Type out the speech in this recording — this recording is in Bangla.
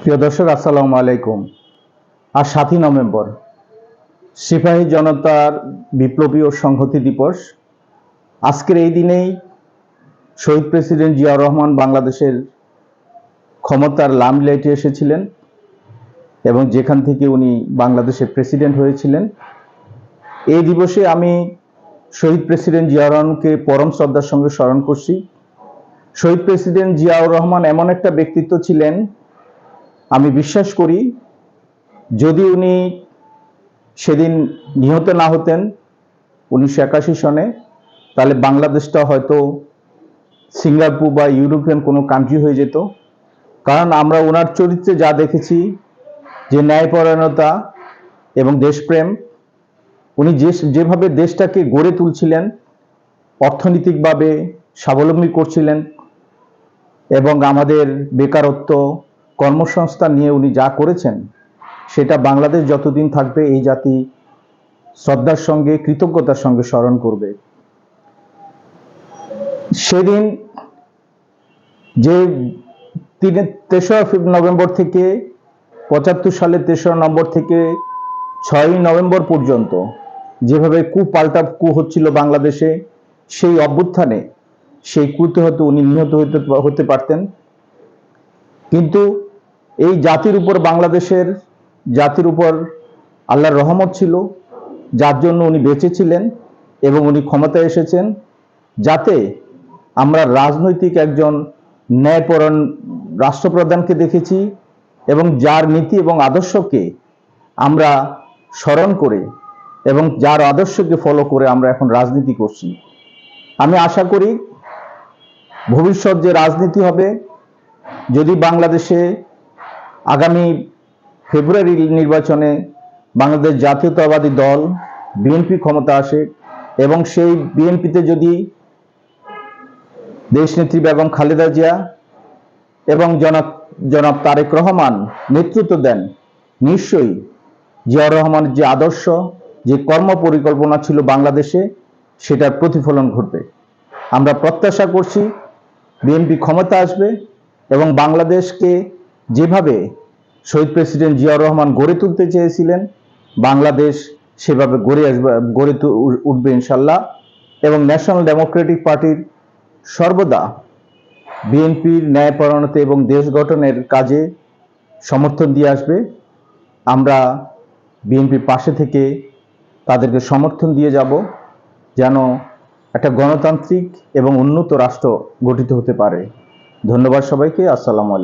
প্রিয় দর্শক, আসসালামু আলাইকুম। আর সাতই নভেম্বর, সিপাহী জনতার বিপ্লবী ও সংহতি দিবস। আজকের এই দিনেই শহীদ প্রেসিডেন্ট জিয়াউর রহমান বাংলাদেশের ক্ষমতার লামলাইটে এসেছিলেন এবং যেখান থেকে উনি বাংলাদেশের প্রেসিডেন্ট হয়েছিলেন। এই দিবসে আমি শহীদ প্রেসিডেন্ট জিয়াউর রহমানকে পরম শ্রদ্ধার সঙ্গে স্মরণ করছি। শহীদ প্রেসিডেন্ট জিয়াউর রহমান এমন একটা ব্যক্তিত্ব ছিলেন, আমি বিশ্বাস করি, যদি উনি সেদিন নিহত না হতেন উনিশশো একাশি সনে, তাহলে বাংলাদেশটা হয়তো সিঙ্গাপুর বা ইউরোপিয়ান কোনো কান্ট্রি হয়ে যেত। কারণ আমরা ওনার চরিত্রে যা দেখেছি, যে ন্যায়পরায়ণতা এবং দেশপ্রেম, উনি যে যেভাবে দেশটাকে গড়ে তুলছিলেন, অর্থনৈতিকভাবে স্বাবলম্বী করছিলেন এবং আমাদের বেকারত্ব কর্মসংস্থান নিয়ে উনি যা করেছেন, সেটা বাংলাদেশ যতদিন থাকবে এই জাতি শ্রদ্ধার সঙ্গে, কৃতজ্ঞতার সঙ্গে স্মরণ করবে। সেদিন যে তিনি, তেসরা নভেম্বর থেকে পঁচাত্তর সালের তেসরা নম্বর থেকে ছয়ই নভেম্বর পর্যন্ত যেভাবে কু পাল্টা কু হচ্ছিল বাংলাদেশে, সেই অভ্যুত্থানে সেই কুতে হয়তো উনি নিহত হতে হতে পারতেন। কিন্তু এই জাতির উপর বাংলাদেশের জাতির উপর আল্লাহর রহমত ছিল, যার জন্য উনি বেঁচে ছিলেন এবং উনি ক্ষমতায় এসেছেন, যাতে আমরা রাজনৈতিক একজন ন্যায়পরণ রাষ্ট্রপ্রধানকে দেখেছি এবং যার নীতি এবং আদর্শকে আমরা স্মরণ করে এবং যার আদর্শকে ফলো করে আমরা এখন রাজনীতি করছি। আমি আশা করি ভবিষ্যৎ যে রাজনীতি হবে, যদি বাংলাদেশে আগামী ফেব্রুয়ারি নির্বাচনে বাংলাদেশ জাতীয়তাবাদী দল, বিএনপি ক্ষমতা আসে এবং সেই বিএনপিতে যদি দেশনেত্রী বেগম খালেদা জিয়া এবং জনাব জনাব তারেক রহমান নেতৃত্ব দেন, নিশ্চয়ই জিয়াউর রহমানের যে আদর্শ, যে কর্ম পরিকল্পনা ছিল বাংলাদেশে, সেটার প্রতিফলন ঘটবে। আমরা প্রত্যাশা করছি বিএনপি ক্ষমতা আসবে এবং বাংলাদেশকে যেভাবে শহীদ প্রেসিডেন্ট জিয়াউর রহমান গড়ে তুলতে চেয়েছিলেন, বাংলাদেশ সেভাবে গড়ে আসবে, গড়ে উঠবে ইনশাল্লাহ। এবং ন্যাশনাল ডেমোক্রেটিক পার্টির সর্বদা বিএনপির ন্যায়পরায়ণতা এবং দেশ গঠনের কাজে সমর্থন দিয়ে আসবে। আমরা বিএনপির পাশে থেকে তাদেরকে সমর্থন দিয়ে যাব, যেন একটা গণতান্ত্রিক এবং উন্নত রাষ্ট্র গঠিত হতে পারে। ধন্যবাদ সবাইকে আসসালামু